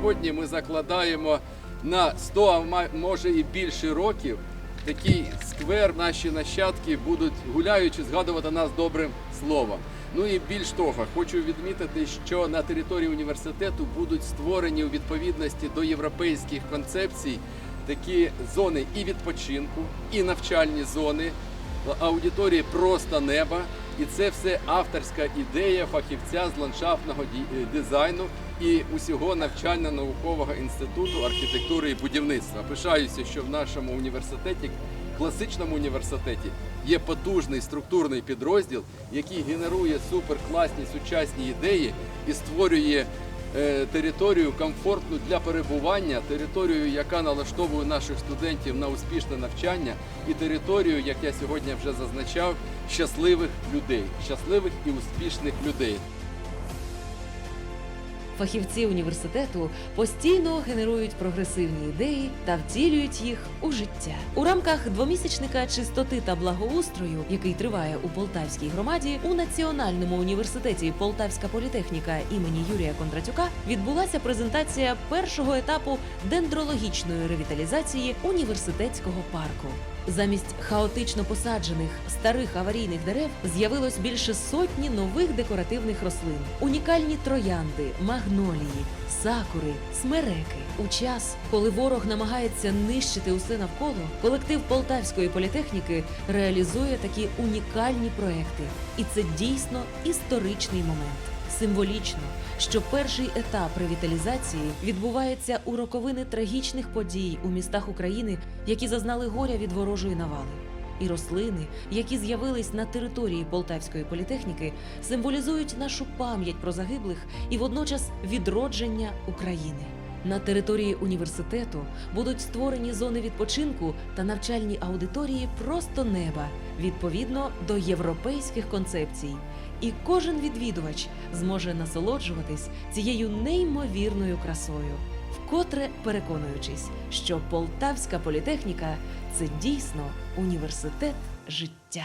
сьогодні ми закладаємо на 100, а може і більше років. Такий сквер наші нащадки будуть гуляючи згадувати нас добрим словом. Ну і більш того, хочу відмітити, що на території університету будуть створені у відповідності до європейських концепцій такі зони і відпочинку, і навчальні зони, аудиторії просто неба. І це все авторська ідея фахівця з ландшафтного е, дизайну і усього навчально-наукового інституту архітектури і будівництва. Пишаюся, що в нашому університеті, класичному університеті, є потужний структурний підрозділ, який генерує суперкласні сучасні ідеї і створює територію комфортну для перебування, територію, яка налаштовує наших студентів на успішне навчання, і територію, як я сьогодні вже зазначав, щасливих людей, щасливих і успішних людей. Фахівці університету постійно генерують прогресивні ідеї та втілюють їх у життя. У рамках двомісячника чистоти та благоустрою, який триває у Полтавській громаді, у Національному університеті Полтавська політехніка імені Юрія Кондратюка відбулася презентація першого етапу дендрологічної ревіталізації університетського парку. Замість хаотично посаджених старих аварійних дерев з'явилось більше сотні нових декоративних рослин, унікальні троянди, магнолії, сакури, смереки. У час, коли ворог намагається нищити усе навколо, колектив Полтавської політехніки реалізує такі унікальні проекти, і це дійсно історичний момент. Символічно, що перший етап ревіталізації відбувається у роковини трагічних подій у містах України, які зазнали горя від ворожої навали. І рослини, які з'явились на території Полтавської політехніки, символізують нашу пам'ять про загиблих і водночас відродження України. На території університету будуть створені зони відпочинку та навчальні аудиторії просто неба відповідно до європейських концепцій. І кожен відвідувач зможе насолоджуватись цією неймовірною красою, вкотре переконуючись, що Полтавська політехніка це дійсно університет життя.